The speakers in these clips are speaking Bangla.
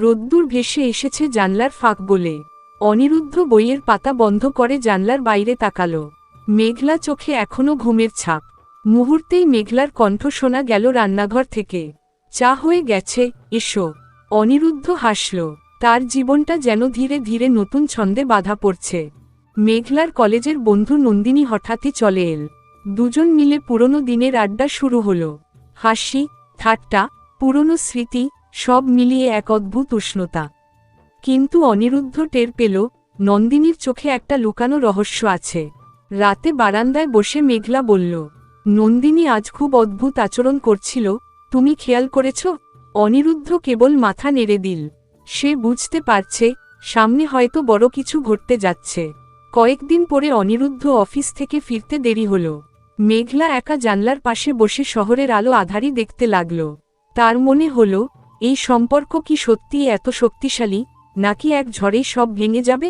রোদ্দুর ভেসে এসেছে জানলার ফাঁক বলে। অনিরুদ্ধ বইয়ের পাতা বন্ধ করে জানলার বাইরে তাকাল। মেঘলা চোখে এখনও ঘুমের ছাপ। মুহূর্তেই মেঘলার কণ্ঠ শোনা গেল রান্নাঘর থেকে। চা হয়ে গেছে, এসো। অনিরুদ্ধ হাসল। তার জীবনটা যেন ধীরে ধীরে নতুন ছন্দে বাধা পড়ছে। মেঘলার কলেজের বন্ধু নন্দিনী হঠাৎই চলে এল। দুজন মিলে পুরনো দিনের আড্ডা শুরু হলো। হাসি, ঠাট্টা, পুরনো স্মৃতি সব মিলিয়ে এক অদ্ভুত উষ্ণতা। কিন্তু অনিরুদ্ধ টের পেল, নন্দিনীর চোখে একটা লুকানো রহস্য আছে। রাতে বারান্দায় বসে মেঘলা বলল, নন্দিনী আজ খুব অদ্ভুত আচরণ করছিল, তুমি খেয়াল করেছ অনিরুদ্ধ কেবল মাথা নেড়ে দিল। সে বুঝতে পারছে, সামনে হয়তো বড় কিছু ঘটতে যাচ্ছে। কয়েকদিন পরে অনিরুদ্ধ অফিস থেকে ফিরতে দেরি হল। মেঘলা একা জানলার পাশে বসে শহরের আলো আধারি দেখতে লাগল। তার মনে হল এই সম্পর্ক কি সত্যিই এত শক্তিশালী, নাকি এক ঝড়েই সব ভেঙে যাবে?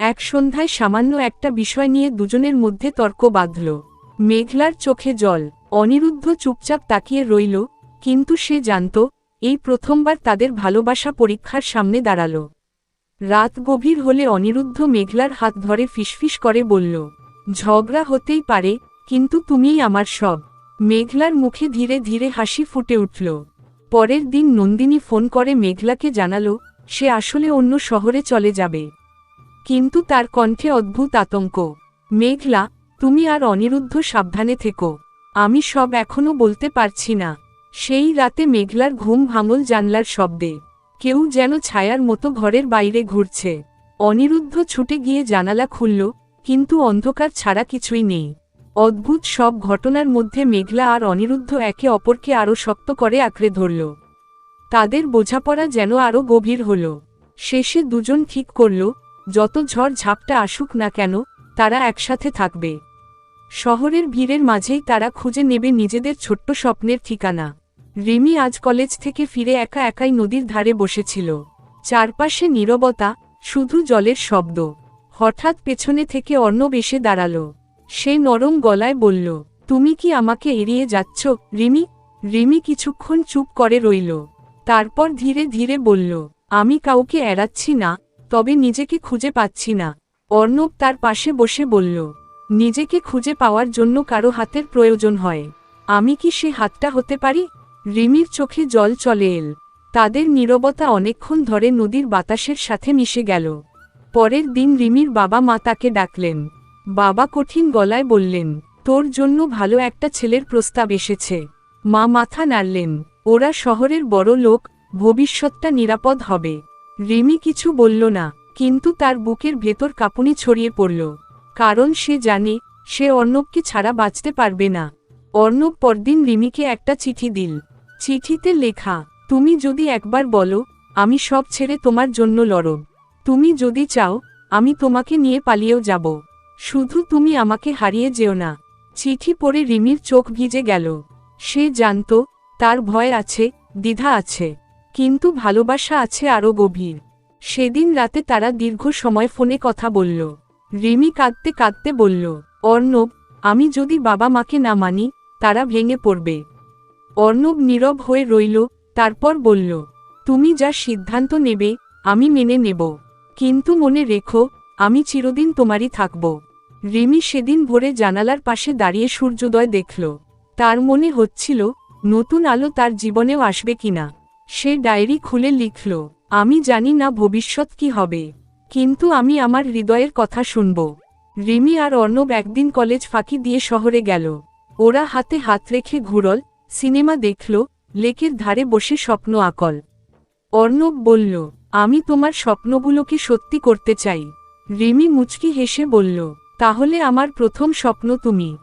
এক সন্ধ্যায় সামান্য একটা বিষয় নিয়ে দুজনের মধ্যে তর্ক বাঁধল। মেঘলার চোখে জল, অনিরুদ্ধ চুপচাপ তাকিয়ে রইল, কিন্তু সে জানত, এই প্রথমবার তাদের ভালোবাসা পরীক্ষার সামনে দাঁড়াল। রাত গভীর হলে অনিরুদ্ধ মেঘলার হাত ধরে ফিসফিস করে বলল, ঝগড়া হতেই পারে, কিন্তু তুমিই আমার সব। মেঘলার মুখে ধীরে ধীরে হাসি ফুটে উঠল। পরের দিন নন্দিনী ফোন করে মেঘলাকে জানালো, সে আসলে অন্য শহরে চলে যাবে। কিন্তু তার কণ্ঠে অদ্ভুত আতঙ্ক। মেঘলা, তুমি আর অনিরুদ্ধ সাবধানে থেকো। আমি সব এখনও বলতে পারছি না। সেই রাতে মেঘলার ঘুম ভাঙল জানলার শব্দে। কেউ যেন ছায়ার মতো ঘরের বাইরে ঘুরছে। অনিরুদ্ধ ছুটে গিয়ে জানালা খুলল, কিন্তু অন্ধকার ছাড়া কিছুই নেই। অদ্ভুত সব ঘটনার মধ্যে মেঘলা আর অনিরুদ্ধ একে অপরকে আরও শক্ত করে আঁকড়ে ধরল। তাদের বোঝাপড়া যেন আরও গভীর হল। শেষে দুজন ঠিক করল, যত ঝড় ঝাপটা আসুক না কেন, তারা একসাথে থাকবে। শহরের ভিড়ের মাঝেই তারা খুঁজে নেবে নিজেদের ছোট্ট স্বপ্নের ঠিকানা। রিমি আজ কলেজ থেকে ফিরে একা একাই নদীর ধারে বসেছিল। চারপাশে নীরবতা, শুধু জলের শব্দ। হঠাৎ পেছনে থেকে অর্ণব এসে দাঁড়াল। সে নরম গলায় বলল, তুমি কি আমাকে এড়িয়ে যাচ্ছ? রিমি রিমি কিছুক্ষণ চুপ করে রইল। তারপর ধীরে ধীরে বলল, আমি কাউকে এড়াচ্ছি না, তবে নিজেকে খুঁজে পাচ্ছি না। অর্ণব তার পাশে বসে বলল, নিজেকে খুঁজে পাওয়ার জন্য কারও হাতের প্রয়োজন হয়। আমি কি সে হাতটা হতে পারি? রিমির চোখে জল চলে এল। তাদের নীরবতা অনেকক্ষণ ধরে নদীর বাতাসের সাথে মিশে গেল। পরের দিন রিমির বাবা মা তাকে ডাকলেন বাবা কঠিন গলায় বললেন, তোর জন্য ভালো একটা ছেলের প্রস্তাব এসেছে। মা মাথা নাড়লেন, ওরা শহরের বড় লোক, ভবিষ্যৎটা নিরাপদ হবে। রিমি কিছু বলল না, কিন্তু তার বুকের ভেতর কাঁপুনি ছড়িয়ে পড়ল। কারণ সে জানে, সে অর্ণবকে ছাড়া বাঁচতে পারবে না। অর্ণব পরদিন রিমিকে একটা চিঠি দিল। চিঠিতে লেখা, তুমি যদি একবার বলো, আমি সব ছেড়ে তোমার জন্য লড়ব। তুমি যদি চাও, আমি তোমাকে নিয়ে পালিয়েও যাব। শুধু তুমি আমাকে হারিয়ে যেও না। চিঠি পড়ে রিমির চোখ ভিজে গেল। সে জানত, তার ভয় আছে, দ্বিধা আছে। কিন্তু ভালোবাসা আছে আরও গভীর। সেদিন রাতে তারা দীর্ঘ সময় ফোনে কথা বলল। রিমি কাঁদতে কাঁদতে বলল, অর্ণব, আমি যদি বাবা মাকে না মানি, তারা ভেঙে পড়বে। অর্ণব নীরব হয়ে রইল, তারপর বলল, তুমি যা সিদ্ধান্ত নেবে, আমি মেনে নেব। কিন্তু মনে রেখো, আমি চিরদিন তোমারই থাকব। রিমি সেদিন ভোরে জানালার পাশে দাঁড়িয়ে সূর্যোদয় দেখল। তার মনে হচ্ছিল, নতুন আলো তার জীবনেও আসবে কিনা সে ডায়েরি খুলে লিখল, আমি জানি না ভবিষ্যৎ কি হবে, কিন্তু আমি আমার হৃদয়ের কথা শুনব। রিমি আর অর্ণব একদিন কলেজ ফাঁকি দিয়ে শহরে গেল। ওরা হাতে হাত রেখে ঘুরল, সিনেমা দেখল, লেকের ধারে বসে স্বপ্ন আকল। অর্ণব বলল, আমি তোমার স্বপ্নগুলোকে সত্যি করতে চাই। রিমি মুচকি হেসে বলল তাহলে আমার প্রথম স্বপ্ন তুমি।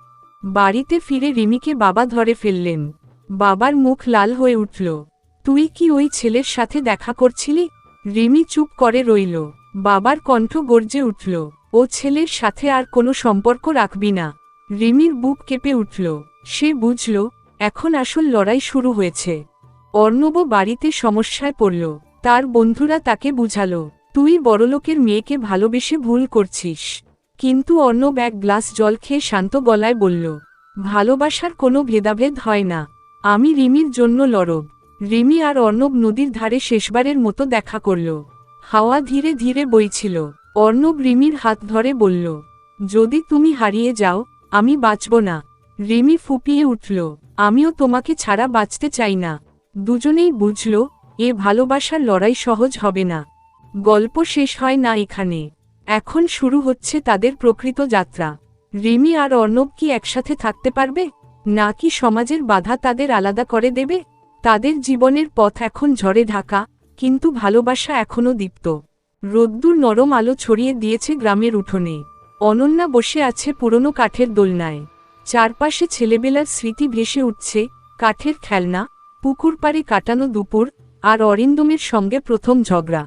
বাড়িতে ফিরে রিমিকে বাবা ধরে ফেললেন। বাবার মুখ লাল হয়ে উঠল। তুই কি ওই ছেলের সাথে দেখা করছিলি? রিমি চুপ করে রইল। বাবার কণ্ঠ গর্জে উঠল। ও ছেলের সাথে আর কোনো সম্পর্ক রাখবি না। রিমির বুক কেঁপে উঠল। সে বুঝল, এখন আসল লড়াই শুরু হয়েছে। অর্ণব বাড়িতে সমস্যায় পড়ল। তার বন্ধুরা তাকে বুঝালো, তুই বড়লোকের মেয়েকে ভালোবেসে ভুল করছিস। কিন্তু অর্ণব এক গ্লাস জল খেয়ে শান্ত গলায় বলল, ভালোবাসার কোনো ভেদাভেদ হয় না। আমি রিমির জন্য লড়ব। রিমি আর অর্ণব নদীর ধারে শেষবারের মতো দেখা করল। হাওয়া ধীরে ধীরে বইছিল। অর্ণব রিমির হাত ধরে বলল, যদি তুমি হারিয়ে যাও, আমি বাঁচব না। রিমি ফুপিয়ে উঠল, আমিও তোমাকে ছাড়া বাঁচতে চাই না। দুজনেই বুঝল, এ ভালোবাসার লড়াই সহজ হবে না। গল্প শেষ হয় না এখানে। এখন শুরু হচ্ছে তাদের প্রকৃত যাত্রা। রিমি আর অর্ণব কি একসাথে থাকতে পারবে? নাকি সমাজের বাধা তাদের আলাদা করে দেবে? তাদের জীবনের পথ এখন ঝড়ে ঢাকা, কিন্তু ভালোবাসা এখনও দীপ্ত। রোদ্দুর নরম আলো ছড়িয়ে দিয়েছে গ্রামের উঠোনে। অনন্যা বসে আছে পুরনো কাঠের দোলনায়। চারপাশে ছেলেবেলার স্মৃতি ভেসে উঠছে, কাঠের খেলনা, পুকুর পাড়ে কাটানো দুপুর, আর অরিন্দমের সঙ্গে প্রথম ঝগড়া।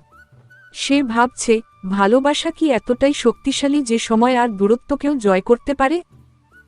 সে ভাবছে ভালোবাসা কি এতটাই শক্তিশালী যে সময় আর দূরত্বকেও জয় করতে পারে?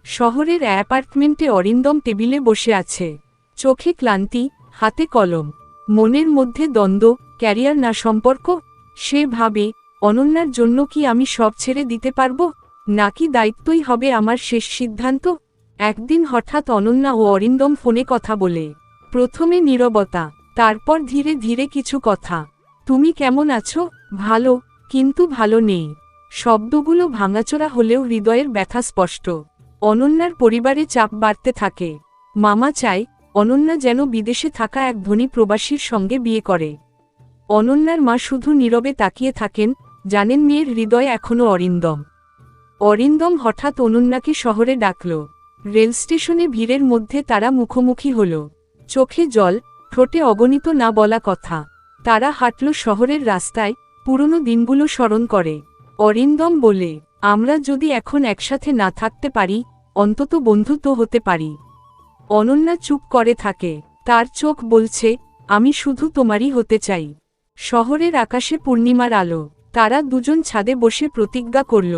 শহরের অ্যাপার্টমেন্টে অরিন্দম টেবিলে বসে আছে। চোখে ক্লান্তি, হাতে কলম। মনের মধ্যে দ্বন্দ্ব, ক্যারিয়ার না সম্পর্ক? সে ভাবে, অনন্যার জন্য কি আমি সব ছেড়ে দিতে পারব? নাকি দায়িত্বই হবে আমার শেষ সিদ্ধান্ত? একদিন হঠাৎ অনন্যা ও অরিন্দম ফোনে কথা বলে। প্রথমে নীরবতা, তারপর ধীরে ধীরে কিছু কথা। তুমি কেমন আছো? ভালো কিন্তু ভালো নেই। শব্দগুলো ভাঙাচোরা হলেও হৃদয়ের ব্যথা স্পষ্ট। অনন্যার পরিবারে চাপ বাড়তে থাকে। মামা চায়, অনন্যা যেন বিদেশে থাকা এক ধনী প্রবাসীর সঙ্গে বিয়ে করে। অনন্যার মা শুধু নীরবে তাকিয়ে থাকেন, জানেন মেয়ের হৃদয় এখনও অরিন্দম। অরিন্দম হঠাৎ অনন্যাকে শহরে ডাকল। রেল স্টেশনে ভিড়ের মধ্যে তারা মুখোমুখি হল। চোখে জল, ঠোঁটে অগণিত না বলা কথা। তারা হাঁটল শহরের রাস্তায় পুরনো দিনগুলো স্মরণ করে। অরিন্দম বলে, আমরা যদি এখন একসাথে না থাকতে পারি, অন্তত বন্ধুত্ব হতে পারি অনন্যা চুপ করে থাকে। তার চোখ বলছে, আমি শুধু তোমারই হতে চাই শহরের আকাশে পূর্ণিমার আলো। তারা দুজন ছাদে বসে প্রতিজ্ঞা করল,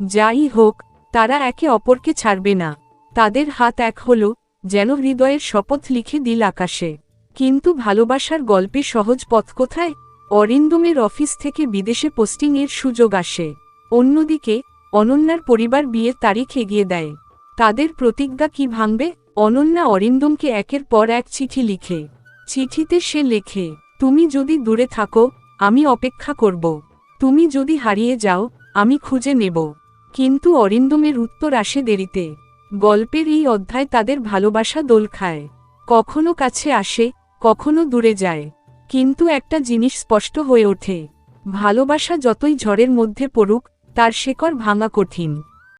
যাই হোক, তারা একে অপরকে ছাড়বে না। তাদের হাত এক হল, যেন হৃদয়ের শপথ লিখে দিল আকাশে। কিন্তু ভালোবাসার গল্পে সহজ পথ কোথায়? অরিন্দমের অফিস থেকে বিদেশে পোস্টিংয়ের সুযোগ আসে। অন্যদিকে, অনন্যার পরিবার বিয়ের তারিখ এগিয়ে দেয়। তাদের প্রতিজ্ঞা কি ভাঙবে? অনন্যা অরিন্দমকে একের পর এক চিঠি লিখে। চিঠিতে সে লেখে, তুমি যদি দূরে থাকো, আমি অপেক্ষা করব। তুমি যদি হারিয়ে যাও, আমি খুঁজে নেব। কিন্তু অরিন্দমের উত্তর আসে দেরিতে। গল্পের এই অধ্যায় তাদের ভালোবাসা দোল খায়। কখনো কাছে আসে, কখনো দূরে যায়। কিন্তু একটা জিনিস স্পষ্ট হয়ে ওঠে। ভালোবাসা যতই ঝড়ের মধ্যে পড়ুক, তার শেকড় ভাঙা কঠিন।